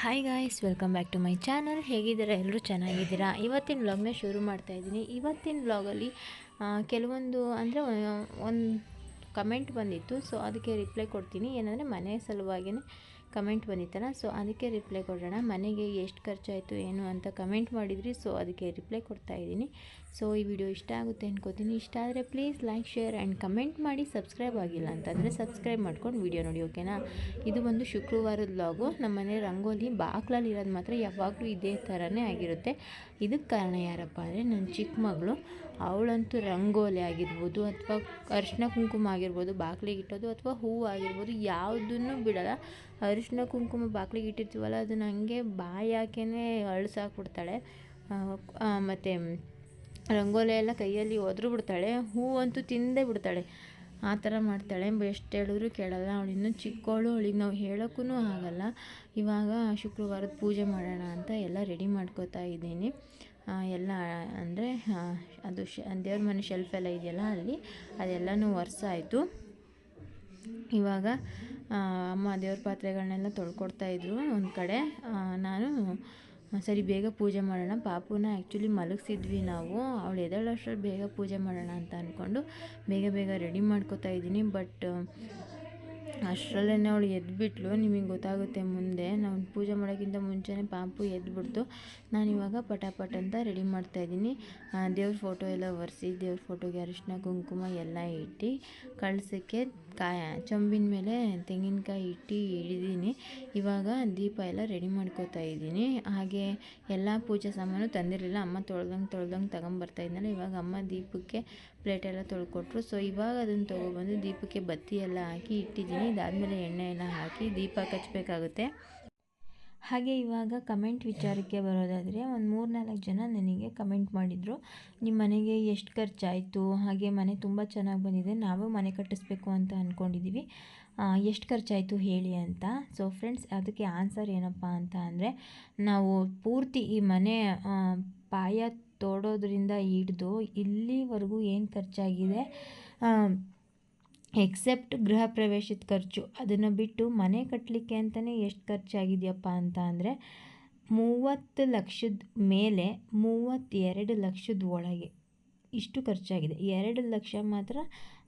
Hi guys welcome back to my channel ಹೇಗಿದ್ದೀರಾ? ಎಲ್ಲರೂ ಚೆನ್ನಾಗಿದ್ದೀರಾ? ಇವತ್ತಿನ ವ್ಲಾಗ್ನ ಶುರು ಮಾಡ್ತಾ ಇದ್ದೀನಿ. ಇವತ್ತಿನ ವ್ಲಾಗಲ್ಲಿ ಕೆಲವೊಂದು, ಅಂದರೆ ಒಂದು ಕಮೆಂಟ್ ಬಂದಿತ್ತು. ಸೊ ಅದಕ್ಕೆ ರಿಪ್ಲೈ ಕೊಡ್ತೀನಿ. ಏನಂದರೆ, ಮನೆ ಸಲುವಾಗಿಯೇ ಕಮೆಂಟ್ ಬಂದಿತ್ತಲ್ಲ ಸೊ ಅದಕ್ಕೆ ರಿಪ್ಲೈ ಕೊಡೋಣ. ಮನೆಗೆ ಎಷ್ಟು ಖರ್ಚಾಯಿತು, ಏನು ಅಂತ ಕಮೆಂಟ್ ಮಾಡಿದ್ರಿ ಸೊ ಅದಕ್ಕೆ ರಿಪ್ಲೈ ಕೊಡ್ತಾ ಇದ್ದೀನಿ. ಸೊ, ಈ ವಿಡಿಯೋ ಇಷ್ಟ ಆಗುತ್ತೆ ಅನ್ಕೋತೀನಿ. ಇಷ್ಟ ಆದರೆ please like share and comment ಮಾಡಿ. ಸಬ್ಸ್ಕ್ರೈಬ್ ಆಗಿಲ್ಲ ಅಂತಂದರೆ ಸಬ್ಸ್ಕ್ರೈಬ್ ಮಾಡ್ಕೊಂಡು ವಿಡಿಯೋ ನೋಡಿ ಓಕೆನಾ ಇದು ಬಂದು ಶುಕ್ರವಾರದ ಲಾಗು ನಮ್ಮ ಮನೆ ರಂಗೋಲಿ ಬಾಕ್ಲಲ್ಲಿ ಇರೋದು ಮಾತ್ರ ಯಾವಾಗಲೂ ಇದೇ ಥರನೇ ಆಗಿರುತ್ತೆ. ಇದಕ್ಕೆ ಕಾರಣ ಯಾರಪ್ಪ ಅಂದರೆ ನನ್ನ ಚಿಕ್ಕ ಮಗಳು. ಅವಳಂತೂ ರಂಗೋಲಿ ಆಗಿರ್ಬೋದು ಅಥವಾ ಅರಿಶಿನ ಕುಂಕುಮ ಆಗಿರ್ಬೋದು ಬಾಗಿಲಿಗೆ ಇಟ್ಟೋದು ಅಥವಾ ಹೂವು ಆಗಿರ್ಬೋದು ಯಾವುದನ್ನು ಬಿಡಲ್ಲ. ಅರಿಶಿನ ಕುಂಕುಮ ಬಾಗಿಲಿಗೆ ಇಟ್ಟಿರ್ತೀವಲ್ಲ ಅದು ನನಗೆ ಬಾಯಿ ಹಾಕೇ ಅಳಿಸಾಕ್ಬಿಡ್ತಾಳೆ ಮತ್ತು ರಂಗೋಲಿ ಎಲ್ಲ ಕೈಯಲ್ಲಿ ಒದ್ರು ಬಿಡ್ತಾಳೆ, ಹೂವಂತೂ ತಿಂದೇ ಬಿಡ್ತಾಳೆ. ಆ ಥರ ಮಾಡ್ತಾಳೆ. ಎಷ್ಟು ಹೇಳಿದ್ರು ಕೇಳಲ್ಲ. ಅವಳು ಇನ್ನೂ ಚಿಕ್ಕವಳು ಅವಳಿಗೆ ನಾವು ಹೇಳೋಕ್ಕೂ ಆಗಲ್ಲ. ಇವಾಗ ಶುಕ್ರವಾರದ ಪೂಜೆ ಮಾಡೋಣ ಅಂತ ಎಲ್ಲ ರೆಡಿ ಮಾಡ್ಕೋತಾ ಇದ್ದೀನಿ. ಎಲ್ಲ ಅಂದರೆ ಅದು ಶ, ದೇವ್ರ ಮನೆ ಶೆಲ್ಫ್ ಎಲ್ಲ ಇದೆಯಲ್ಲ ಅಲ್ಲಿ, ಅದೆಲ್ಲನೂ ಒರೆಸಾಯಿತು. ಇವಾಗ ಅಮ್ಮ ದೇವ್ರ ಪಾತ್ರೆಗಳನ್ನೆಲ್ಲ ತೊಳ್ಕೊಡ್ತಾಯಿದ್ರು ಒಂದು ಕಡೆ. ನಾನು ಸರಿ, ಬೇಗ ಪೂಜೆ ಮಾಡೋಣ. ಪಾಪುನ ಆ್ಯಕ್ಚುಲಿ ಮಲಗಿಸಿದ್ವಿ ನಾವು. ಅವಳು ಎದ್ದೇಳೋಷ್ಟ್ರಲ್ಲಿ ಬೇಗ ಪೂಜೆ ಮಾಡೋಣ ಅಂತ ಅಂದ್ಕೊಂಡು ಬೇಗ ಬೇಗ ರೆಡಿ ಮಾಡ್ಕೋತಾ ಇದ್ದೀನಿ. ಬಟ್ ಅಷ್ಟರಲ್ಲೇ ಅವಳು ಎದ್ಬಿಟ್ಲು. ನಿಮಗೆ ಗೊತ್ತಾಗುತ್ತೆ ಮುಂದೆ. ನಾವು ಪೂಜೆ ಮಾಡೋಕ್ಕಿಂತ ಮುಂಚೆನೇ ಪಾಪು ಎದ್ಬಿಡ್ತು. ನಾನಿವಾಗ ಪಟಾಪಟ್ ಅಂತ ರೆಡಿ ಮಾಡ್ತಾಯಿದ್ದೀನಿ ದೇವ್ರ ಫೋಟೋ ಎಲ್ಲ ಒರೆಸಿ, ದೇವ್ರ ಫೋಟೋಗೆ ಅರಿಶಿನ, ಕುಂಕುಮ ಎಲ್ಲ ಇಟ್ಟು ಕಳ್ಸೋಕ್ಕೆ ಕಾಯ, ಚೊಂಬಿನ ಮೇಲೆ ತೆಂಗಿನಕಾಯಿ ಇಟ್ಟು ಹಿಡಿದೀನಿ ಇವಾಗ ದೀಪ ಎಲ್ಲ ರೆಡಿ ಮಾಡ್ಕೋತಾ ಇದ್ದೀನಿ. ಹಾಗೆ ಎಲ್ಲ ಪೂಜೆ ಸಾಮಾನು ತಂದಿರಲಿಲ್ಲ. ಅಮ್ಮ ತೊಳ್ದಂಗೆ ತೊಳ್ದಂಗೆ ತಗೊಂಬರ್ತಾ ಇದ್ನಲ್ಲ, ಇವಾಗ ಅಮ್ಮ ದೀಪಕ್ಕೆ ಪ್ಲೇಟೆಲ್ಲ ತೊಳ್ಕೊಟ್ರು. ಸೊ ಇವಾಗ ಅದನ್ನು ತೊಗೊಬಂದು ದೀಪಕ್ಕೆ ಬತ್ತಿ ಎಲ್ಲ ಹಾಕಿ ಇಟ್ಟಿದ್ದೀನಿ. ಇದಾದಮೇಲೆ ಎಣ್ಣೆ ಎಲ್ಲ ಹಾಕಿ ದೀಪ ಹಚ್ಬೇಕಾಗುತ್ತೆ ಹಾಗೆ ಇವಾಗ ಕಮೆಂಟ್ ವಿಚಾರಕ್ಕೆ ಬರೋದಾದರೆ ಒಂದು ಮೂರು ನಾಲ್ಕು ಜನ ನನಗೆ ಕಮೆಂಟ್ ಮಾಡಿದರು ನಿಮ್ಮ ಮನೆಗೆ ಎಷ್ಟು ಖರ್ಚಾಯಿತು? ಹಾಗೆ ಮನೆ ತುಂಬ ಚೆನ್ನಾಗಿ ಬಂದಿದೆ, ನಾವು ಮನೆ ಕಟ್ಟಿಸ್ಬೇಕು ಅಂತ ಅಂದ್ಕೊಂಡಿದ್ದೀವಿ ಎಷ್ಟು ಖರ್ಚಾಯಿತು ಹೇಳಿ ಅಂತ. ಸೊ ಫ್ರೆಂಡ್ಸ್ ಅದಕ್ಕೆ ಆನ್ಸರ್ ಏನಪ್ಪ ಅಂತ ಅಂದರೆ, ನಾವು ಪೂರ್ತಿ ಈ ಮನೆ ಪಾಯ ತೋಡೋದ್ರಿಂದ ಹಿಡ್ದು ಇಲ್ಲಿವರೆಗೂ ಏನು ಖರ್ಚಾಗಿದೆ? ಎಕ್ಸೆಪ್ಟ್ ಗೃಹ ಪ್ರವೇಶದ ಖರ್ಚು. ಅದನ್ನು ಬಿಟ್ಟು ಮನೆ ಕಟ್ಟಲಿಕ್ಕೆ ಅಂತಲೇ ಎಷ್ಟು ಖರ್ಚಾಗಿದೆಯಪ್ಪ ಅಂತ ಅಂದರೆ ಮೂವತ್ತು ಲಕ್ಷದ ಮೇಲೆ ಮೂವತ್ತೆರಡು ಲಕ್ಷದ ಒಳಗೆ ಇಷ್ಟು ಖರ್ಚಾಗಿದೆ. ಎರಡು ಲಕ್ಷ ಮಾತ್ರ,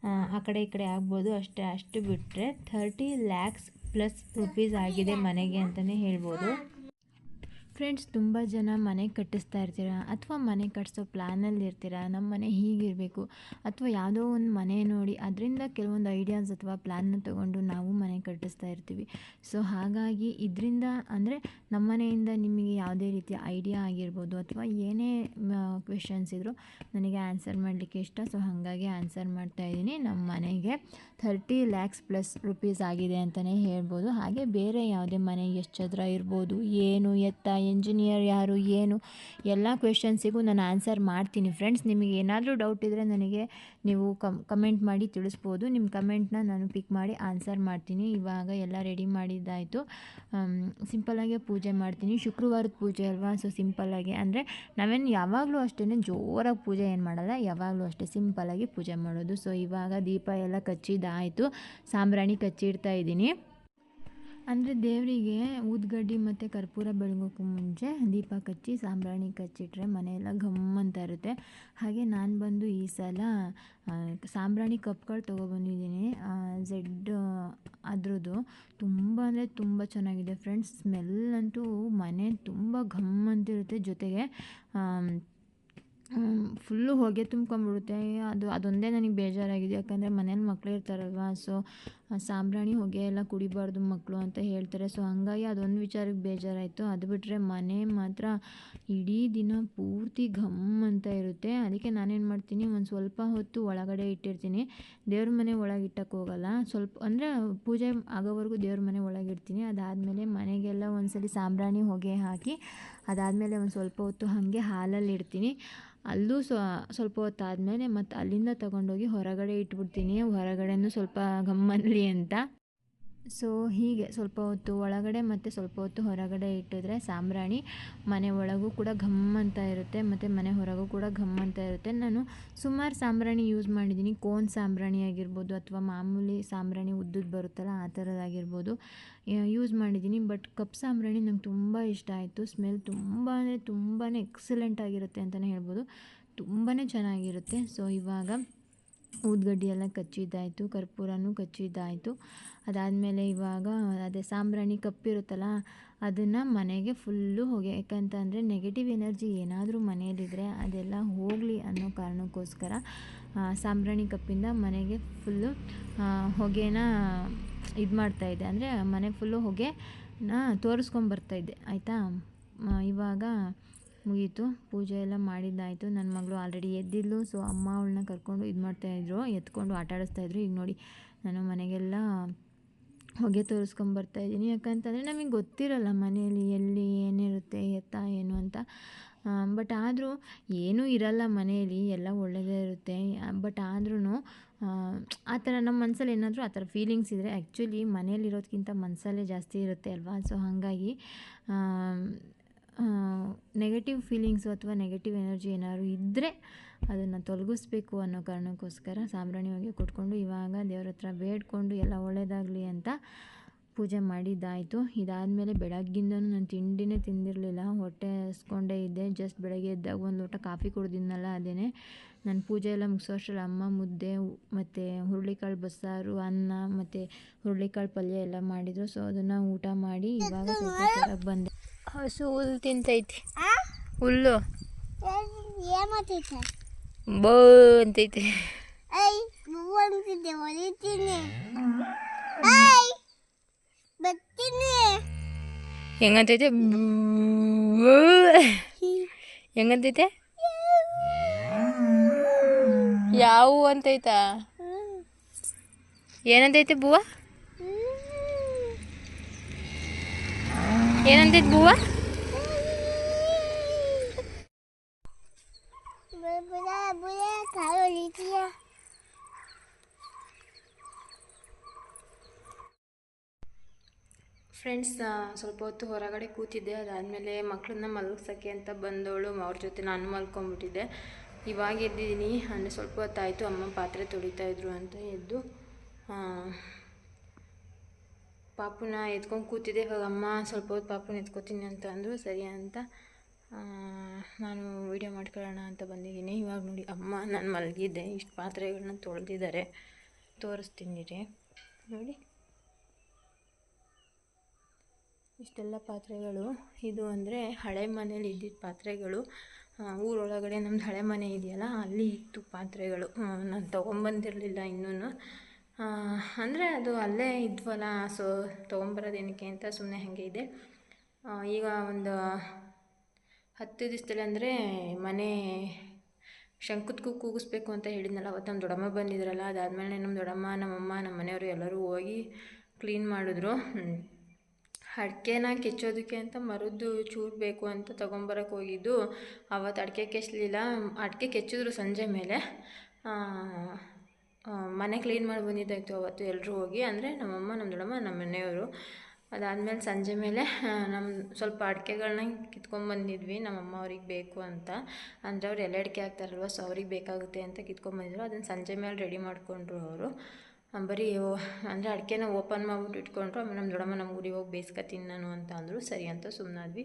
ಆ ಕಡೆ ಈ ಕಡೆ ಆಗ್ಬೋದು ಅಷ್ಟೇ. ಅಷ್ಟು ಬಿಟ್ಟರೆ ಥರ್ಟಿ ಲ್ಯಾಕ್ಸ್ ಪ್ಲಸ್ ರುಪೀಸ್ ಆಗಿದೆ ಮನೆಗೆ ಅಂತಲೇ ಹೇಳ್ಬೋದು. ಫ್ರೆಂಡ್ಸ್ ತುಂಬ ಜನ ಮನೆ ಕಟ್ಟಿಸ್ತಾ ಇರ್ತೀರ? ಅಥವಾ ಮನೆ ಕಟ್ಟಿಸೋ ಪ್ಲ್ಯಾನಲ್ಲಿ ಇರ್ತೀರ? ನಮ್ಮ ಮನೆ ಹೀಗಿರಬೇಕು. ಅಥವಾ ಯಾವುದೋ ಒಂದು ಮನೆ ನೋಡಿ, ಅದರಿಂದ ಕೆಲವೊಂದು ಐಡಿಯಾಸ್ ಅಥವಾ ಪ್ಲ್ಯಾನ್ನ ತೊಗೊಂಡು ನಾವು ಮನೆ ಕಟ್ಟಿಸ್ತಾ ಇರ್ತೀವಿ. ಸೊ ಹಾಗಾಗಿ ಇದರಿಂದ ಅಂದರೆ ನಮ್ಮ ಮನೆಯಿಂದ ನಿಮಗೆ ಯಾವುದೇ ರೀತಿಯ ಐಡಿಯಾ ಆಗಿರ್ಬೋದು, ಅಥವಾ ಏನೇ ಕ್ವೆಶನ್ಸ್ ಇದ್ದರೂ ನನಗೆ ಆನ್ಸರ್ ಮಾಡಲಿಕ್ಕೆ ಇಷ್ಟ. ಸೊ ಹಾಗಾಗಿ ಆನ್ಸರ್ ಮಾಡ್ತಾ ಇದ್ದೀನಿ. ನಮ್ಮ ಮನೆಗೆ ಥರ್ಟಿ ಲ್ಯಾಕ್ಸ್ ಪ್ಲಸ್ ರುಪೀಸ್ ಆಗಿದೆ ಅಂತಲೇ ಹೇಳ್ಬೋದು. ಹಾಗೆ ಬೇರೆ ಯಾವುದೇ ಮನೆ ಎಷ್ಟು ಚದರ ಇರ್ಬೋದು, ಏನು, ಎತ್ತ ಇಂಜಿನಿಯರ್ ಯಾರು, ಏನು, ಎಲ್ಲ ಕ್ವೆಶನ್ಸಿಗೂ ನಾನು ಆನ್ಸರ್ ಮಾಡ್ತೀನಿ. ಫ್ರೆಂಡ್ಸ್ ನಿಮಗೆ ಏನಾದರೂ ಡೌಟ್ ಇದ್ದರೆ ನನಗೆ ನೀವು ಕಮ್ ಕಮೆಂಟ್ ಮಾಡಿ ತಿಳಿಸ್ಬೋದು. ನಿಮ್ಮ ಕಮೆಂಟ್ನ ನಾನು ಪಿಕ್ ಮಾಡಿ ಆನ್ಸರ್ ಮಾಡ್ತೀನಿ. ಇವಾಗ ಎಲ್ಲ ರೆಡಿ ಮಾಡಿದ್ದಾಯಿತು. ಸಿಂಪಲ್ಲಾಗೆ ಪೂಜೆ ಮಾಡ್ತೀನಿ. ಶುಕ್ರವಾರದ ಪೂಜೆ ಅಲ್ವಾ? ಸೊ ಸಿಂಪಲ್ಲಾಗಿ ಅಂದರೆ ನಾವೇನು ಯಾವಾಗಲೂ ಅಷ್ಟೇ ಜೋರಾಗಿ ಪೂಜೆ ಏನು ಮಾಡಲ್ಲ. ಯಾವಾಗಲೂ ಅಷ್ಟೇ ಸಿಂಪಲ್ಲಾಗಿ ಪೂಜೆ ಮಾಡೋದು. ಸೊ ಇವಾಗ ದೀಪ ಎಲ್ಲ ಕಚ್ಚಿದ್ದಾಯಿತು. ಸಾಂಬ್ರಾಣಿ ಕಚ್ಚಿಡ್ತಾ ಇದ್ದೀನಿ. ಅಂದರೆ ದೇವರಿಗೆ ಊದ್ಗಡ್ಡಿ ಮತ್ತು ಕರ್ಪೂರ ಬೆಳಗೋಕ್ಕೂ ಮುಂಚೆ ದೀಪ ಕಚ್ಚಿ, ಸಾಂಬ್ರಾಣಿ ಕಚ್ಚಿಟ್ರೆ ಮನೆಯೆಲ್ಲ ಘಮ್ ಅಂತ ಇರುತ್ತೆ. ಹಾಗೆ ನಾನು ಬಂದು ಈ ಸಲ ಸಾಂಬ್ರಾಣಿ ಕಪ್ಗಳು ತೊಗೊಬಂದಿದ್ದೀನಿ. ಝೆಡ್, ಅದ್ರದ್ದು ತುಂಬ ಅಂದರೆ ತುಂಬ ಚೆನ್ನಾಗಿದೆ. ಫ್ರೆಂಡ್ಸ್, ಸ್ಮೆಲ್ ಅಂತೂ ಮನೆ ತುಂಬ ಘಮ್ ಅಂತಿರುತ್ತೆ ಜೊತೆಗೆ. ಫುಲ್ಲು ಹೊಗೆ ತುಂಬ್ಕೊಂಬಿಡುತ್ತೆ ಅದು, ಅದೊಂದೇ ನನಗೆ ಬೇಜಾರಾಗಿದೆ. ಯಾಕಂದರೆ ಮನೇಲಿ ಮಕ್ಕಳು ಇರ್ತಾರಲ್ವಾ ಸೊ ಸಾಂಬ್ರಾಣಿ ಹೊಗೆ ಎಲ್ಲ ಕುಡಿಬಾರ್ದು ಮಕ್ಕಳು ಅಂತ ಹೇಳ್ತಾರೆ. ಸೊ ಹಾಗಾಗಿ ಅದೊಂದು ವಿಚಾರಕ್ಕೆ ಬೇಜಾರಾಯಿತು. ಅದು ಬಿಟ್ಟರೆ ಮನೆ ಮಾತ್ರ ಇಡೀ ದಿನ ಪೂರ್ತಿ ಘಮ್ ಅಂತ ಇರುತ್ತೆ. ಅದಕ್ಕೆ ನಾನೇನು ಮಾಡ್ತೀನಿ, ಒಂದು ಸ್ವಲ್ಪ ಹೊತ್ತು ಒಳಗಡೆ ಇಟ್ಟಿರ್ತೀನಿ. ದೇವ್ರ ಮನೆ ಒಳಗೆ ಇಟ್ಟಕ್ಕೆ ಹೋಗಲ್ಲ. ಸ್ವಲ್ಪ, ಅಂದರೆ ಪೂಜೆ ಆಗೋವರೆಗೂ ದೇವ್ರ ಮನೆ ಒಳಗಿಡ್ತೀನಿ ಅದಾದಮೇಲೆ ಮನೆಗೆಲ್ಲ ಒಂದ್ಸಲಿ ಸಾಂಬ್ರಾಣಿ ಹೊಗೆ ಹಾಕಿ, ಅದಾದಮೇಲೆ ಒಂದು ಸ್ವಲ್ಪ ಹೊತ್ತು ಹಾಗೆ ಹಾಲಲ್ಲಿ ಇಡ್ತೀನಿ. ಅಲ್ಲೂ ಸ್ವಲ್ಪ ಹೊತ್ತಾದ್ಮೇಲೆ ಮತ್ತು ಅಲ್ಲಿಂದ ತಗೊಂಡೋಗಿ ಹೊರಗಡೆ ಇಟ್ಬಿಡ್ತೀನಿ. ಹೊರಗಡೆನೂ ಸ್ವಲ್ಪ ಗಮ್ಮಲ್ಲಿ ಅಂತ. ಸೊ ಹೀಗೆ ಸ್ವಲ್ಪ ಹೊತ್ತು ಒಳಗಡೆ ಮತ್ತು ಸ್ವಲ್ಪ ಹೊತ್ತು ಹೊರಗಡೆ ಇಟ್ಟಿದ್ರೆ ಸಾಂಬ್ರಾಣಿ ಮನೆ ಒಳಗೂ ಕೂಡ ಘಮ್ ಅಂತ ಇರುತ್ತೆ, ಮತ್ತು ಮನೆ ಹೊರಗೂ ಕೂಡ ಘಮ್ ಅಂತ ಇರುತ್ತೆ. ನಾನು ಸುಮಾರು ಸಾಂಬ್ರಾಣಿ ಯೂಸ್ ಮಾಡಿದ್ದೀನಿ. ಕೋನ್ ಸಾಂಬ್ರಾಣಿ ಆಗಿರ್ಬೋದು ಅಥವಾ ಮಾಮೂಲಿ ಸಾಂಬ್ರಾಣಿ ಉದ್ದದ್ದು ಬರುತ್ತಲ್ಲ, ಆ ಥರದ್ದಾಗಿರ್ಬೋದು ಯೂಸ್ ಮಾಡಿದ್ದೀನಿ. ಬಟ್ ಕಪ್ ಸಾಂಬ್ರಾಣಿ ನಂಗೆ ತುಂಬ ಇಷ್ಟ ಆಯಿತು. ಸ್ಮೆಲ್ ತುಂಬ ಅಂದರೆ ತುಂಬಾ ಎಕ್ಸಲೆಂಟ್ ಆಗಿರುತ್ತೆ ಅಂತಲೇ ಹೇಳ್ಬೋದು. ತುಂಬಾ ಚೆನ್ನಾಗಿರುತ್ತೆ. ಸೊ ಇವಾಗ ಊದ್ಗಡ್ಡಿ ಎಲ್ಲ ಕಚ್ಚಿದ್ದಾಯಿತು, ಕರ್ಪೂರನೂ ಕಚ್ಚಿದ್ದಾಯಿತು. ಅದಾದಮೇಲೆ ಇವಾಗ ಅದೇ ಸಾಂಬ್ರಾಣಿ ಕಪ್ಪಿರುತ್ತಲ್ಲ ಅದನ್ನು ಮನೆಗೆ ಫುಲ್ಲು ಹೊಗೆ, ಯಾಕಂತಂದರೆ ನೆಗೆಟಿವ್ ಎನರ್ಜಿ ಏನಾದರೂ ಮನೆಯಲ್ಲಿದ್ದರೆ ಅದೆಲ್ಲ ಹೋಗಲಿ ಅನ್ನೋ ಕಾರಣಕ್ಕೋಸ್ಕರ ಸಾಂಬ್ರಾಣಿ ಕಪ್ಪಿಂದ ಮನೆಗೆ ಫುಲ್ಲು ಹೊಗೆನ ಇದು ಮಾಡ್ತಾಯಿದ್ದೆ ಅಂದರೆ ಮನೆ ಫುಲ್ಲು ಹೊಗೆನ ತೋರಿಸ್ಕೊಂಬರ್ತಾಯಿದ್ದೆ ಆಯಿತಾ? ಇವಾಗ ಮುಗೀತು. ಪೂಜೆ ಎಲ್ಲ ಮಾಡಿದ್ದಾಯಿತು. ನನ್ನ ಮಗಳು ಆಲ್ರೆಡಿ ಎದ್ದಿದ್ಲು. ಸೊ ಅಮ್ಮ ಅವಳನ್ನ ಕರ್ಕೊಂಡು ಇದು ಮಾಡ್ತಾಯಿದ್ರು ಎತ್ಕೊಂಡು ಆಟ ಆಡಿಸ್ತಾಯಿದ್ರು ಈಗ ನೋಡಿ, ನಾನು ಮನೆಗೆಲ್ಲ ಹೊಗೆ ತೋರಿಸ್ಕೊಂಬರ್ತಾಯಿದ್ದೀನಿ ಯಾಕಂತಂದರೆ ನಮಗೆ ಗೊತ್ತಿರಲ್ಲ ಮನೆಯಲ್ಲಿ ಎಲ್ಲಿ ಏನಿರುತ್ತೆ, ಎತ್ತ ಏನು ಅಂತ. ಬಟ್ ಆದರೂ ಏನೂ ಇರಲ್ಲ ಮನೆಯಲ್ಲಿ ಎಲ್ಲ ಒಳ್ಳೆಯದೇ ಇರುತ್ತೆ. ಬಟ್ ಆದ್ರೂ ಆ ಥರ ನಮ್ಮ ಮನಸ್ಸಲ್ಲಿ ಏನಾದರೂ ಆ ಥರ ಫೀಲಿಂಗ್ಸ್ ಇದ್ದರೆ ಆ್ಯಕ್ಚುಲಿ ಮನೇಲಿರೋದಕ್ಕಿಂತ ಮನಸ್ಸಲ್ಲೇ ಜಾಸ್ತಿ ಇರುತ್ತೆ ಅಲ್ವಾ? ಸೊ ಹಾಗಾಗಿ ನೆಗೆಟಿವ್ ಫೀಲಿಂಗ್ಸು ಅಥವಾ ನೆಗೆಟಿವ್ ಎನರ್ಜಿ ಏನಾದ್ರು ಇದ್ದರೆ ಅದನ್ನು ತೊಲಗಿಸ್ಬೇಕು ಅನ್ನೋ ಕಾರಣಕ್ಕೋಸ್ಕರ ಸಾಂಬ್ರಾಣಿ ಕೊಟ್ಕೊಂಡು ಇವಾಗ ದೇವ್ರ ಹತ್ರ ಬೇಡ್ಕೊಂಡು ಎಲ್ಲ ಒಳ್ಳೆಯದಾಗಲಿ ಅಂತ ಪೂಜೆ ಮಾಡಿದ್ದಾಯಿತು. ಇದಾದಮೇಲೆ ಬೆಳಗ್ಗಿಂದನೂ ನಾನು ತಿಂಡಿನೇ ತಿಂದಿರಲಿಲ್ಲ. ಹೊಟ್ಟೆ ಹಸ್ಕೊಂಡೇ ಇದ್ದೆ. ಜಸ್ಟ್ ಬೆಳಗ್ಗೆ ಎದ್ದಾಗ ಒಂದು ಲೋಟ ಕಾಫಿ ಕುಡ್ದಿದ್ನಲ್ಲ ಅದೇ ನಾನು ಪೂಜೆ ಎಲ್ಲ ಮುಗಿಸೋಷ್ಟ್ರಲ್ಲಿ ಅಮ್ಮ ಮುದ್ದೆ ಮತ್ತು ಹುರುಳಿಕಾಳು ಬಸ್ಸಾರು, ಅನ್ನ, ಮತ್ತು ಹುರುಳಿಕಾಳು ಪಲ್ಯ ಎಲ್ಲ ಮಾಡಿದರು. ಸೊ ಅದನ್ನು ಊಟ ಮಾಡಿ ಇವಾಗ ಬಂದೆ. ಹಸು ಹುಲ್ಲು ತಿಂತೈತಿ ಹುಲ್ಲು ಏಮಾತೈತೆ ಬೋ ಅಂತೈತೆ ಐ ಬುವ್ವ ಅಂತಿದ್ದೆ ಹೊಲಿತೀನಿ ಐ ಬರ್ತೀನಿ ಹೆಂಗಂತೈತೆ ಹೆಂಗಂತೈತೆ ಯಾವ ಅಂತೈತಾ ಏನಂತೈತೆ ಬೂವ ಏನಂತೈತೆ ಬೂವ? ಫ್ರೆಂಡ್ಸ್ ಸ್ವಲ್ಪ ಹೊತ್ತು ಹೊರಗಡೆ ಕೂತಿದ್ದೆ, ಅದಾದಮೇಲೆ ಮಕ್ಕಳನ್ನ ಮಲಗಿಸೋಕ್ಕೆ ಅಂತ ಬಂದವಳು, ಅವ್ರ ಜೊತೆ ನಾನು ಮಲ್ಕೊಂಡ್ಬಿಟ್ಟಿದ್ದೆ ಇವಾಗ ಎದ್ದಿದ್ದೀನಿ, ಅಂದರೆ ಸ್ವಲ್ಪ ಹೊತ್ತಾಯಿತು, ಅಮ್ಮ ಪಾತ್ರೆ ತೊಳಿತಾ ಇದ್ರು ಅಂತ ಎದ್ದು ಪಾಪುನ ಎತ್ಕೊಂಡು ಕೂತಿದ್ದೆ. ಇವಾಗ ಅಮ್ಮ ಸ್ವಲ್ಪ ಹೊತ್ತು ಪಾಪುನ ಎತ್ಕೋತೀನಿ ಅಂತ ಅಂದರು. ಸರಿ ಅಂತ ನಾನು ವೀಡಿಯೋ ಮಾಡ್ಕೊಳ್ಳೋಣ ಅಂತ ಬಂದಿದ್ದೀನಿ. ಇವಾಗ ನೋಡಿ ಅಮ್ಮ ನಾನು ಮಲಗಿದ್ದೆ ಇಷ್ಟು ಪಾತ್ರೆಗಳನ್ನ ತೊಳೆದಿದ್ದಾರೆ. ತೋರಿಸ್ತೀನಿ ನೋಡಿ. ಇಷ್ಟೆಲ್ಲ ಪಾತ್ರೆಗಳು. ಇದು ಅಂದರೆ ಹಳೆ ಮನೇಲಿ ಇದ್ದಿದ್ದ ಪಾತ್ರೆಗಳು. ಊರೊಳಗಡೆ ನಮ್ಮದು ಹಳೆ ಮನೆ ಇದೆಯಲ್ಲ, ಅಲ್ಲಿ ಇತ್ತು ಪಾತ್ರೆಗಳು. ನಾನು ತೊಗೊಂಬಂದಿರಲಿಲ್ಲ ಇನ್ನೂ ಅಂದರೆ ಅದು ಅಲ್ಲೇ ಇದ್ವಲ್ಲ ಸೊ ತೊಗೊಂಬರೋದು ಏನಕ್ಕೆ ಅಂತ ಸುಮ್ಮನೆ ಹಾಗೆ ಇದೆ. ಈಗ ಒಂದು ಹತ್ತು ದಿವಸದಲ್ಲಿ ಅಂದರೆ ಮನೆ ಶಂಕುದ್ಗೂ ಕೂಗಿಸ್ಬೇಕು ಅಂತ ಹೇಳಿದ್ನಲ್ಲ, ಅವತ್ತು ನಮ್ಮ ದೊಡ್ಡಮ್ಮ ಬಂದಿದ್ರಲ್ಲ, ಅದಾದಮೇಲೆ ನಮ್ಮ ದೊಡ್ಡಮ್ಮ ನಮ್ಮಮ್ಮ ನಮ್ಮ ಮನೆಯವರು ಎಲ್ಲರೂ ಹೋಗಿ ಕ್ಲೀನ್ ಮಾಡಿದ್ರು. ಅಡಿಕೆನ ಕೆಚ್ಚೋದಕ್ಕೆ ಅಂತ ಮರದ್ದು ಚೂರು ಬೇಕು ಅಂತ ತೊಗೊಂಬರಕ್ಕೆ ಹೋಗಿದ್ದು, ಅವತ್ತು ಅಡಿಕೆ ಕೆಚ್ಚಲಿಲ್ಲ. ಅಡಿಕೆ ಕೆಚ್ಚಿದ್ರು ಸಂಜೆ ಮೇಲೆ. ಮನೆ ಕ್ಲೀನ್ ಮಾಡಿ ಬಂದಿದ್ದಾಯಿತು ಅವತ್ತು ಎಲ್ಲರೂ ಹೋಗಿ. ಅಂದರೆ ನಮ್ಮಮ್ಮ ನಮ್ಮ ದೊಡ್ಡಮ್ಮ ನಮ್ಮ ಮನೆಯವರು. ಅದಾದಮೇಲೆ ಸಂಜೆ ಮೇಲೆ ನಮ್ಮ ಸ್ವಲ್ಪ ಅಡಿಕೆಗಳನ್ನ ಕಿತ್ಕೊಂಡ್ಬಂದಿದ್ವಿ ನಮ್ಮಮ್ಮ ಅವ್ರಿಗೆ ಬೇಕು ಅಂತ. ಅಂದರೆ ಅವ್ರು ಎಲೆ ಅಡಿಕೆ ಹಾಕ್ತಾರಲ್ವ ಸೊ ಅವ್ರಿಗೆ ಬೇಕಾಗುತ್ತೆ ಅಂತ ಕಿತ್ಕೊಂಡ್ಬಂದಿದ್ರು ಅದನ್ನು ಸಂಜೆ ಮೇಲೆ ರೆಡಿ ಮಾಡಿಕೊಂಡ್ರು ಅವರು. ಬರೀ ಅಂದರೆ ಅಡಿಕೆನ ಓಪನ್ ಮಾಡ್ಬಿಟ್ಟು ಇಟ್ಕೊಂಡ್ರು. ಆಮೇಲೆ ನಮ್ಮ ದೊಡ್ಡಮ್ಮ ನಮ್ಮ ಊರಿಗೆ ಹೋಗಿ ಬೇಯಿಸ್ಕೊತೀನಿ ನಾನು ಅಂತ ಅಂದರು. ಸರಿ ಅಂತ ಸುಮ್ಮನಾದ್ವಿ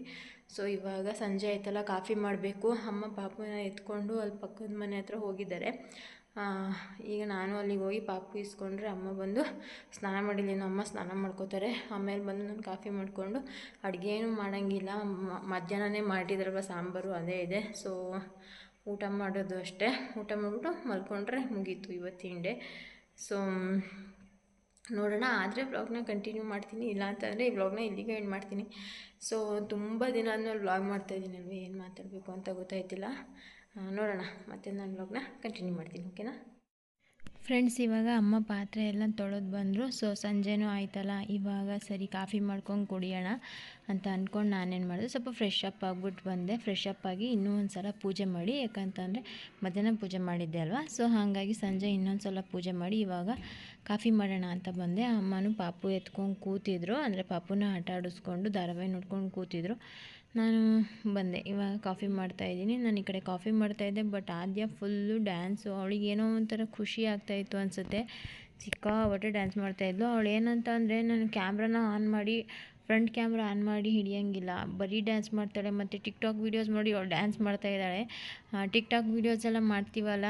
ಸೊ ಇವಾಗ ಸಂಜೆ ಆಯ್ತಲ್ಲ, ಕಾಫಿ ಮಾಡಬೇಕು. ಅಮ್ಮ ಪಾಪನ ಎತ್ಕೊಂಡು ಅಲ್ಲಿ ಪಕ್ಕದ ಮನೆ ಹತ್ರ ಹೋಗಿದ್ದಾರೆ. ಈಗ ನಾನು ಅಲ್ಲಿಗೆ ಹೋಗಿ ಪಾಪು ಇಸ್ಕೊಂಡ್ರೆ ಅಮ್ಮ ಬಂದು ಸ್ನಾನ ಮಾಡಿಲ್ಲ ಅಮ್ಮ ಸ್ನಾನ ಮಾಡ್ಕೋತಾರೆ. ಆಮೇಲೆ ಬಂದು ನಾನು ಕಾಫಿ ಮಾಡಿಕೊಂಡು ಅಡುಗೆ ಏನೂ ಮಾಡೋಂಗಿಲ್ಲ ಮಧ್ಯಾಹ್ನನೇ ಮಾಡಿದ್ರಲ್ವ ಸಾಂಬಾರು, ಅದೇ ಇದೆ. ಸೊ ಊಟ ಮಾಡೋದು ಅಷ್ಟೇ. ಊಟ ಮಾಡಿಬಿಟ್ಟು ಮಲ್ಕೊಂಡ್ರೆ ಮುಗೀತು ಇವತ್ತಿನ ಡೇ ಸೊ ನೋಡೋಣ. ಆದರೆ ವ್ಲಾಗ್ನ ಕಂಟಿನ್ಯೂ ಮಾಡ್ತೀನಿ. ಇಲ್ಲ ಅಂತಂದರೆ ಈ ವ್ಲಾಗ್ನ ಇಲ್ಲಿಗೆ ಎಂಡ್ ಮಾಡ್ತೀನಿ. ಸೊ ತುಂಬ ದಿನ ಆದಮೇಲೆ ವ್ಲಾಗ್ ಮಾಡ್ತಾಯಿದ್ದೀನಿ ಅಲ್ವ? ಏನು ಮಾತಾಡಬೇಕು ಅಂತ ಗೊತ್ತಾಯ್ತಿಲ್ಲ. ನೋಡೋಣ. ಮತ್ತೆ ನಾನು ಬ್ಲಾಗ್ನ ಕಂಟಿನ್ಯೂ ಮಾಡ್ತೀನಿ ಓಕೆನಾ ಫ್ರೆಂಡ್ಸ್ ಇವಾಗ ಅಮ್ಮ ಪಾತ್ರೆ ಎಲ್ಲ ತೊಳೆದು ಬಂದರು. ಸೊ ಸಂಜೆನೂ ಆಯ್ತಲ್ಲ, ಇವಾಗ ಸರಿ ಕಾಫಿ ಮಾಡ್ಕೊಂಡು ಕುಡಿಯೋಣ ಅಂತ ಅಂದ್ಕೊಂಡು ನಾನೇನು ಮಾಡಿದೆ, ಸ್ವಲ್ಪ ಫ್ರೆಶ್ ಅಪ್ ಆಗಿಬಿಟ್ಟು ಬಂದೆ. ಫ್ರೆಶ್ ಅಪ್ ಆಗಿ ಇನ್ನೂ ಒಂದು ಸಲ ಪೂಜೆ ಮಾಡಿ, ಯಾಕಂತಂದರೆ ಮಧ್ಯಾಹ್ನ ಪೂಜೆ ಮಾಡಿದ್ದೆ ಅಲ್ವಾ? ಸೊ ಹಾಗಾಗಿ ಸಂಜೆ ಇನ್ನೊಂದು ಸಲ ಪೂಜೆ ಮಾಡಿ ಇವಾಗ ಕಾಫಿ ಮಾಡೋಣ ಅಂತ ಬಂದೆ. ಅಮ್ಮನೂ ಪಾಪು ಎತ್ಕೊಂಡು ಕೂತಿದ್ರು. ಅಂದರೆ ಪಾಪುನ ಆಟ ಆಡಿಸ್ಕೊಂಡು ಧಾರಾವಾಹಿ ನೋಡ್ಕೊಂಡು ಕೂತಿದ್ರು. ನಾನು ಬಂದೆ. ಇವಾಗ ಕಾಫಿ ಮಾಡ್ತಾಯಿದ್ದೀನಿ ನಾನು ಈ ಕಡೆ ಕಾಫಿ ಮಾಡ್ತಾಯಿದ್ದೆ ಬಟ್ ಆದ್ಯ ಫುಲ್ಲು ಡ್ಯಾನ್ಸು ಅವಳಿಗೆ ಏನೋ ಒಂಥರ ಖುಷಿ ಆಗ್ತಾಯಿತ್ತು ಅನಿಸುತ್ತೆ. ಸಿಕ್ಕಾಪಟ್ಟೆ ಡ್ಯಾನ್ಸ್ ಮಾಡ್ತಾಯಿದ್ಲು ಅವಳು ಏನಂತ ಅಂದರೆ ನಾನು ಕ್ಯಾಮ್ರಾನ ಆನ್ ಮಾಡಿ ಫ್ರಂಟ್ ಕ್ಯಾಮ್ರಾ ಆನ್ ಮಾಡಿ ಹಿಡಿಯೋಂಗಿಲ್ಲ. ಬರೀ ಡ್ಯಾನ್ಸ್ ಮಾಡ್ತಾಳೆ ಮತ್ತು ಟಿಕ್ಟಾಕ್ ವೀಡಿಯೋಸ್ ನೋಡಿ ಅವಳು ಡ್ಯಾನ್ಸ್ ಮಾಡ್ತಾ ಇದ್ದಾಳೆ. ಟಿಕ್ಟಾಕ್ ವೀಡಿಯೋಸ್ ಎಲ್ಲ ಮಾಡ್ತೀವಲ್ಲ,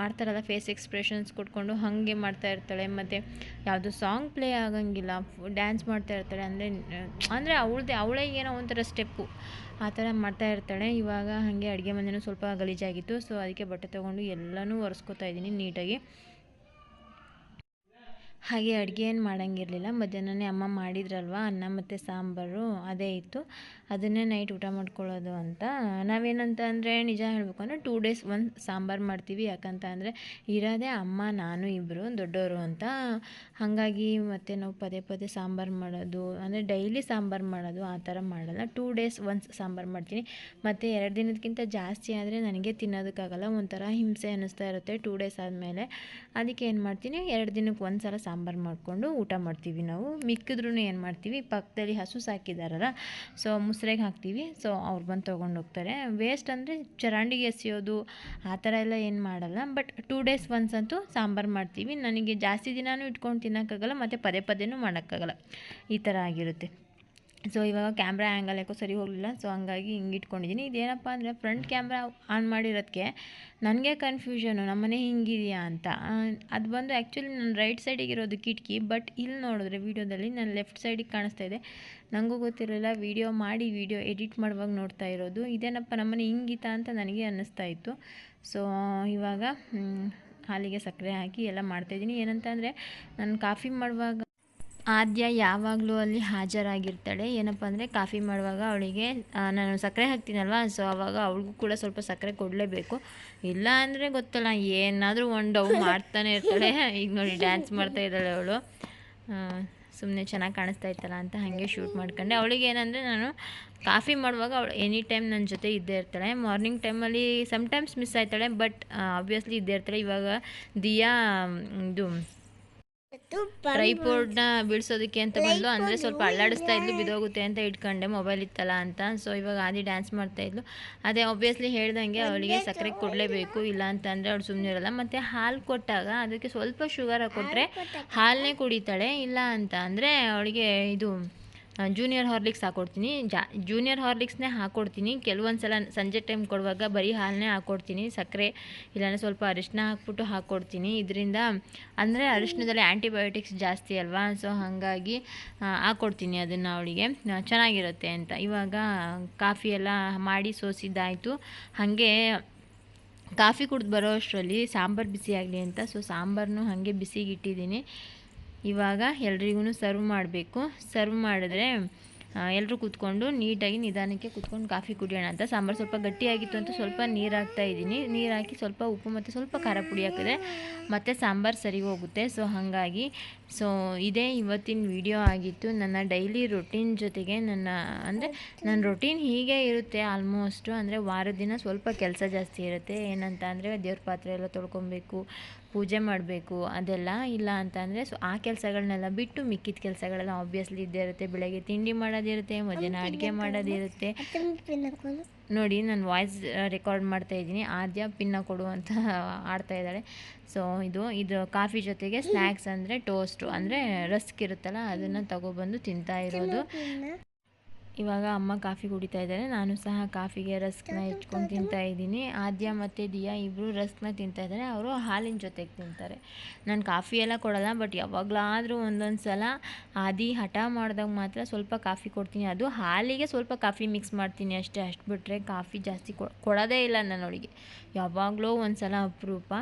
ಮಾಡ್ತಾರಲ್ಲ ಫೇಸ್ ಎಕ್ಸ್ಪ್ರೆಷನ್ಸ್ ಕೊಟ್ಕೊಂಡು ಹಾಗೆ ಮಾಡ್ತಾ ಇರ್ತಾಳೆ. ಮತ್ತು ಯಾವುದು ಸಾಂಗ್ ಪ್ಲೇ ಆಗಂಗಿಲ್ಲ ಡ್ಯಾನ್ಸ್ ಮಾಡ್ತಾ ಇರ್ತಾಳೆ. ಅಂದರೆ ಅಂದರೆ ಅವಳದೇ, ಅವಳೇ ಏನೋ ಒಂಥರ ಸ್ಟೆಪ್ಪು ಆ ಥರ ಮಾಡ್ತಾ ಇರ್ತಾಳೆ. ಇವಾಗ ಹಾಗೆ ಅಡುಗೆ ಮನೆಯೂ ಸ್ವಲ್ಪ ಗಲೀಜಾಗಿತ್ತು. ಸೊ ಅದಕ್ಕೆ ಬಟ್ಟೆ ತೊಗೊಂಡು ಎಲ್ಲನೂ ಒರೆಸ್ಕೊತಾ ಇದ್ದೀನಿ ನೀಟಾಗಿ. ಹಾಗೆ ಅಡುಗೆ ಏನು ಮಾಡೋಂಗಿರಲಿಲ್ಲ. ಮಧ್ಯಾಹ್ನನೇ ಅಮ್ಮ ಮಾಡಿದ್ರಲ್ವ, ಅನ್ನ ಮತ್ತು ಸಾಂಬಾರು, ಅದೇ ಇತ್ತು. ಅದನ್ನೇ ನೈಟ್ ಊಟ ಮಾಡ್ಕೊಳ್ಳೋದು ಅಂತ. ನಾವೇನಂತ ಅಂದರೆ ನಿಜ ಹೇಳಬೇಕು ಅಂದರೆ ಟೂ ಡೇಸ್ ಒಂದು ಸಾಂಬಾರು ಮಾಡ್ತೀವಿ. ಯಾಕಂತ ಅಂದರೆ ಇರೋದೇ ಅಮ್ಮ, ನಾನು ಇಬ್ಬರು ದೊಡ್ಡವರು ಅಂತ. ಹಾಗಾಗಿ ಮತ್ತು ನಾವು ಪದೇ ಪದೇ ಸಾಂಬಾರು ಮಾಡೋದು, ಅಂದರೆ ಡೈಲಿ ಸಾಂಬಾರು ಮಾಡೋದು ಆ ಥರ ಮಾಡಲ್ಲ. ಟೂ ಡೇಸ್ ಒನ್ಸ್ ಸಾಂಬಾರು ಮಾಡ್ತೀನಿ. ಮತ್ತು ಎರಡು ದಿನದಕ್ಕಿಂತ ಜಾಸ್ತಿ ಆದರೆ ನನಗೆ ತಿನ್ನೋದಕ್ಕಾಗಲ್ಲ. ಒಂಥರ ಹಿಂಸೆ ಅನ್ನಿಸ್ತಾ ಇರುತ್ತೆ. ಟೂ ಡೇಸ್ ಆದಮೇಲೆ. ಅದಕ್ಕೆ ಏನು ಮಾಡ್ತೀನಿ, ಎರಡು ದಿನಕ್ಕೆ ಒಂದು ಸಲ ಸಾಂಬಾರು ಮಾಡಿಕೊಂಡು ಊಟ ಮಾಡ್ತೀವಿ ನಾವು. ಮಿಕ್ಕಿದ್ರೂ ಏನು ಮಾಡ್ತೀವಿ? ಪಕ್ಕದಲ್ಲಿ ಹಸು ಸಾಕಿದಾರಲ್ಲ, ಸೊ ಮುಸ್ರೆಗೆ ಹಾಕ್ತೀವಿ. ಸೊ ಅವ್ರು ಬಂದು ತೊಗೊಂಡು ಹೋಗ್ತಾರೆ. ವೇಸ್ಟ್ ಅಂದರೆ ಚರಂಡಿಗೆ ಎಸೆಯೋದು, ಆ ಥರ ಎಲ್ಲ ಏನು ಮಾಡಲ್ಲ. ಬಟ್ ಟೂ ಡೇಸ್ ಒನ್ಸ್ ಅಂತೂ ಸಾಂಬಾರು ಮಾಡ್ತೀವಿ. ನನಗೆ ಜಾಸ್ತಿ ದಿನವೂ ಇಟ್ಕೊಂಡು ತಿನ್ನೋಕ್ಕಾಗಲ್ಲ, ಮತ್ತು ಪದೇ ಪದೇನೂ ಮಾಡೋಕ್ಕಾಗಲ್ಲ. ಈ ಥರ ಆಗಿರುತ್ತೆ. ಸೊ ಇವಾಗ ಕ್ಯಾಮ್ರಾ ಆ್ಯಂಗಲ್ ಯಾಕೋ ಸರಿ ಹೋಗಲಿಲ್ಲ. ಸೊ ಹಂಗಾಗಿ ಹಿಂಗೆ ಇಟ್ಕೊಂಡಿದ್ದೀನಿ ಇದೇನಪ್ಪ ಅಂದರೆ ಫ್ರಂಟ್ ಕ್ಯಾಮ್ರಾ ಆನ್ ಮಾಡಿರೋದಕ್ಕೆ ನನಗೆ ಕನ್ಫ್ಯೂಷನು ನಮ್ಮನೆ ಹಿಂಗಿದೆಯಾ ಅಂತ. ಅದು ಬಂದು ಆ್ಯಕ್ಚುಲಿ ನನ್ನ ರೈಟ್ ಸೈಡಿಗೆ ಇರೋದು ಕಿಟಕಿ ಬಟ್ ಇಲ್ಲಿ ನೋಡಿದ್ರೆ ವೀಡಿಯೋದಲ್ಲಿ ನಾನು ಲೆಫ್ಟ್ ಸೈಡಿಗೆ ಕಾಣಿಸ್ತಾ ಇದೆ. ನನಗೂ ಗೊತ್ತಿರಲಿಲ್ಲ ವೀಡಿಯೋ ಮಾಡಿ ವೀಡಿಯೋ ಎಡಿಟ್ ಮಾಡುವಾಗ ನೋಡ್ತಾ ಇರೋದು. ಇದೇನಪ್ಪ ನಮ್ಮನೆ ಹಿಂಗಿತ್ತಾ ಅಂತ ನನಗೆ ಅನ್ನಿಸ್ತಾ ಇತ್ತು. ಸೊ ಇವಾಗ ಹಾಲಿಗೆ ಸಕ್ಕರೆ ಹಾಕಿ ಎಲ್ಲ ಮಾಡ್ತಾಯಿದ್ದೀನಿ ಏನಂತ ಅಂದರೆ, ನಾನು ಕಾಫಿ ಮಾಡುವಾಗ ಆದ್ಯ ಯಾವಾಗಲೂ ಅಲ್ಲಿ ಹಾಜರಾಗಿರ್ತಾಳೆ. ಏನಪ್ಪ ಅಂದರೆ ಕಾಫಿ ಮಾಡುವಾಗ ಅವಳಿಗೆ ನಾನು ಸಕ್ಕರೆ ಹಾಕ್ತೀನಲ್ವ? ಸೊ ಆವಾಗ ಅವಳಿಗೂ ಕೂಡ ಸ್ವಲ್ಪ ಸಕ್ಕರೆ ಕೊಡಲೇಬೇಕು. ಇಲ್ಲ ಅಂದರೆ ಗೊತ್ತಲ್ಲ, ಏನಾದರೂ ಒಂದು ಡವ್ ಮಾಡ್ತಾನೆ ಇರ್ತಾಳೆ. ಈಗ ನೋಡಿ ಡ್ಯಾನ್ಸ್ ಮಾಡ್ತಾ ಇದ್ದಾಳೆ ಅವಳು. ಸುಮ್ಮನೆ ಚೆನ್ನಾಗಿ ಕಾಣಿಸ್ತಾ ಇತ್ತಲ್ಲ ಅಂತ ಹಾಗೆ ಶೂಟ್ ಮಾಡ್ಕೊಂಡೆ. ಅವಳಿಗೆ ಏನಂದರೆ ನಾನು ಕಾಫಿ ಮಾಡುವಾಗ ಅವಳು ಎನಿ ಟೈಮ್ ನನ್ನ ಜೊತೆ ಇದ್ದೇ ಇರ್ತಾಳೆ. ಮಾರ್ನಿಂಗ್ ಟೈಮಲ್ಲಿ ಸಮ್ಟೈಮ್ಸ್ ಮಿಸ್ ಆಯ್ತಾಳೆ ಬಟ್ ಆಬ್ವಿಯಸ್ಲಿ ಇದ್ದೇ ಇರ್ತಾಳೆ. ಇವಾಗ ದಿಯಾ, ಇದು ಟ್ರೈಪೋರ್ಡ್ನ ಬೀಳ್ಸೋದಕ್ಕೆ ಅಂತ ಬಂದ್ಲು. ಅಂದರೆ ಸ್ವಲ್ಪ ಅಲ್ಲಾಡಿಸ್ತಾ ಇದ್ಲು ಬಿದೋಗುತ್ತೆ ಅಂತ ಇಟ್ಕೊಂಡೆ ಮೊಬೈಲ್ ಇತ್ತಲ್ಲ ಅಂತ. ಸೊ ಇವಾಗ ಆದಿ ಡ್ಯಾನ್ಸ್ ಮಾಡ್ತಾ ಇದ್ಲು. ಅದೇ ಆಬ್ವಿಯಸ್ಲಿ ಹೇಳ್ದಂಗೆ ಅವಳಿಗೆ ಸಕ್ಕರೆ ಕೊಡಲೇಬೇಕು ಇಲ್ಲ ಅಂತಂದರೆ ಅವಳು ಸುಮ್ಮನೆ ಇರಲ್ಲ. ಮತ್ತು ಹಾಲು ಕೊಟ್ಟಾಗ ಅದಕ್ಕೆ ಸ್ವಲ್ಪ ಶುಗರ್ ಹಾಕ್ಕೊಟ್ರೆ ಹಾಲನ್ನೇ ಕುಡಿತಾಳೆ ಇಲ್ಲ ಅಂತ. ಅಂದರೆ ಅವಳಿಗೆ ಇದು ಜೂನಿಯರ್ ಹಾರ್ಲಿಕ್ಸ್ ಹಾಕ್ಕೊಡ್ತೀನಿ ಜಾ ಜೂನಿಯರ್ ಹಾರ್ಲಿಕ್ಸ್ನೇ ಹಾಕ್ಕೊಡ್ತೀನಿ ಕೆಲವೊಂದು ಸಲ ಸಂಜೆ ಟೈಮ್ ಕೊಡುವಾಗ ಬರೀ ಹಾಲನ್ನೇ ಹಾಕ್ಕೊಡ್ತೀನಿ ಸಕ್ಕರೆ ಇಲ್ಲಾಂದರೆ ಸ್ವಲ್ಪ ಅರಿಶಿನ ಹಾಕ್ಬಿಟ್ಟು ಹಾಕ್ಕೊಡ್ತೀನಿ ಇದರಿಂದ ಅಂದರೆ ಅರಿಶಿನದಲ್ಲಿ ಆ್ಯಂಟಿಬಯೋಟಿಕ್ಸ್ ಜಾಸ್ತಿ ಅಲ್ವಾ? ಸೊ ಹಾಗಾಗಿ ಹಾಕ್ಕೊಡ್ತೀನಿ ಅದನ್ನು ಅವಳಿಗೆ. ಚೆನ್ನಾಗಿರುತ್ತೆ ಅಂತ. ಇವಾಗ ಕಾಫಿ ಎಲ್ಲ ಮಾಡಿ ಸೋಸಿದ್ದಾಯಿತು. ಹಾಗೆ ಕಾಫಿ ಕುಡ್ದು ಬರೋ ಅಷ್ಟರಲ್ಲಿ ಸಾಂಬಾರು ಬಿಸಿ ಆಗಲಿ ಅಂತ. ಸೊ ಸಾಂಬಾರನ್ನು ಹಾಗೆ ಬಿಸಿಗೆ ಇಟ್ಟಿದ್ದೀನಿ. ಇವಾಗ ಎಲ್ರಿಗೂ ಸರ್ವ್ ಮಾಡಬೇಕು. ಸರ್ವ್ ಮಾಡಿದ್ರೆ ಎಲ್ಲರೂ ಕೂತ್ಕೊಂಡು ನೀಟಾಗಿ ನಿಧಾನಕ್ಕೆ ಕೂತ್ಕೊಂಡು ಕಾಫಿ ಕುಡಿಯೋಣ ಅಂತ. ಸಾಂಬಾರು ಸ್ವಲ್ಪ ಗಟ್ಟಿಯಾಗಿತ್ತು ಅಂತ ಸ್ವಲ್ಪ ನೀರು ಹಾಕ್ತಾ ಇದ್ದೀನಿ. ನೀರು ಹಾಕಿ ಸ್ವಲ್ಪ ಉಪ್ಪು ಮತ್ತು ಸ್ವಲ್ಪ ಖಾರ ಪುಡಿ ಹಾಕಿದ್ರೆ ಮತ್ತು ಸಾಂಬಾರು ಸರಿ ಹೋಗುತ್ತೆ. ಸೊ, ಹಾಗಾಗಿ, ಸೊ, ಇದೇ ಇವತ್ತಿನ ವಿಡಿಯೋ ಆಗಿತ್ತು. ನನ್ನ ಡೈಲಿ ರೊಟೀನ್ ಜೊತೆಗೆ ನನ್ನ, ಅಂದರೆ ನನ್ನ ರೊಟೀನ್ ಹೀಗೆ ಇರುತ್ತೆ ಆಲ್ಮೋಸ್ಟು. ಅಂದರೆ ವಾರದ ದಿನ ಸ್ವಲ್ಪ ಕೆಲಸ ಜಾಸ್ತಿ ಇರುತ್ತೆ. ಏನಂತ ಅಂದರೆ ದೇವ್ರ ಪಾತ್ರೆ ಎಲ್ಲ ತೊಳ್ಕೊಬೇಕು. ಪೂಜೆ ಮಾಡಬೇಕು ಅದೆಲ್ಲ ಇಲ್ಲ ಅಂತ ಅಂದರೆ ಸೊ ಆ ಕೆಲಸಗಳನ್ನೆಲ್ಲ ಬಿಟ್ಟು ಮಿಕ್ಕಿದ ಕೆಲಸಗಳೆಲ್ಲ ಆಬ್ವಿಯಸ್ಲಿ ಇದ್ದೇ ಇರುತ್ತೆ. ಬೆಳಗ್ಗೆ ತಿಂಡಿ ಮಾಡೋದಿರುತ್ತೆ ಮಧ್ಯಾಹ್ನ ಅಡುಗೆ ಮಾಡೋದಿರುತ್ತೆ. ನೋಡಿ ನಾನು ವಾಯ್ಸ್ ರೆಕಾರ್ಡ್ ಮಾಡ್ತಾ ಇದ್ದೀನಿ. ಆದ್ಯ ಪಿನ್ನ ಕೊಡು ಅಂತ ಆಡ್ತಾ ಇದ್ದಾಳೆ. ಸೊ ಇದು ಇದು ಕಾಫಿ ಜೊತೆಗೆ ಸ್ನ್ಯಾಕ್ಸ್ ಅಂದರೆ ಟೋಸ್ಟು ಅಂದರೆ ರಸ್ಕ್ ಇರುತ್ತಲ್ಲ ಅದನ್ನು ತಗೊಬಂದು ತಿಂತಾ ಇರೋದು. ಇವಾಗ ಅಮ್ಮ ಕಾಫಿ ಕುಡಿತಾ ಇದ್ದಾರೆ. ನಾನು ಸಹ ಕಾಫಿಗೆ ರಸ್ಕ್ನ ಇಟ್ಕೊಂಡು ತಿಂತಾ ಇದ್ದೀನಿ. ಆದ್ಯ ಮತ್ತು ದಿಯಾ ಇಬ್ಬರು ರಸ್ಕ್ನ ತಿಂತಾ ಇದ್ದಾರೆ. ಅವರು ಹಾಲಿನ ಜೊತೆಗೆ ತಿಂತಾರೆ. ನಾನು ಕಾಫಿ ಎಲ್ಲ ಕೊಡಲ್ಲ ಬಟ್ ಯಾವಾಗಲಾದರೂ ಒಂದೊಂದು ಸಲ ಆದಿ ಹಠ ಮಾಡಿದಾಗ ಮಾತ್ರ ಸ್ವಲ್ಪ ಕಾಫಿ ಕೊಡ್ತೀನಿ. ಅದು ಹಾಲಿಗೆ ಸ್ವಲ್ಪ ಕಾಫಿ ಮಿಕ್ಸ್ ಮಾಡ್ತೀನಿ ಅಷ್ಟೇ. ಅಷ್ಟು ಬಿಟ್ಟರೆ ಕಾಫಿ ಜಾಸ್ತಿ ಕೊಡೋದೇ ಇಲ್ಲ ನಾನು ಅವಳಿಗೆ ಯಾವಾಗಲೂ ಒಂದು ಸಲ ಅಪರೂಪ.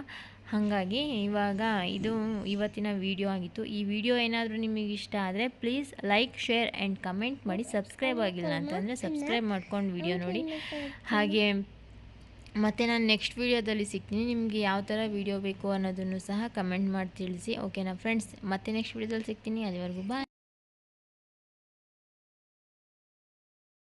ಹಾಗಾಗಿ ಇವಾಗ ಇದು ಇವತ್ತಿನ ವಿಡಿಯೋ ಆಗಿತ್ತು. ಈ ವಿಡಿಯೋ ಏನಾದರೂ ನಿಮಗೆ ಇಷ್ಟ ಆದರೆ please like share and comment ಮಾಡಿ ಸಬ್ಸ್ಕ್ರೈಬ್ ಆಗಿಲ್ಲ ಅಂತಂದರೆ ಸಬ್ಸ್ಕ್ರೈಬ್ ಮಾಡ್ಕೊಂಡು ವಿಡಿಯೋ ನೋಡಿ. ಹಾಗೆ ಮತ್ತು ನಾನು ನೆಕ್ಸ್ಟ್ ವೀಡಿಯೋದಲ್ಲಿ ಸಿಗ್ತೀನಿ. ನಿಮಗೆ ಯಾವ ಥರ ವೀಡಿಯೋ ಬೇಕು ಅನ್ನೋದನ್ನು ಸಹ ಕಮೆಂಟ್ ಮಾಡಿ ತಿಳಿಸಿ. ಓಕೆನಾ ಫ್ರೆಂಡ್ಸ್ ಮತ್ತೆ ನೆಕ್ಸ್ಟ್ ವೀಡಿಯೋದಲ್ಲಿ ಸಿಗ್ತೀನಿ. ಅಲ್ಲಿವರೆಗೂ ಬಾಯ್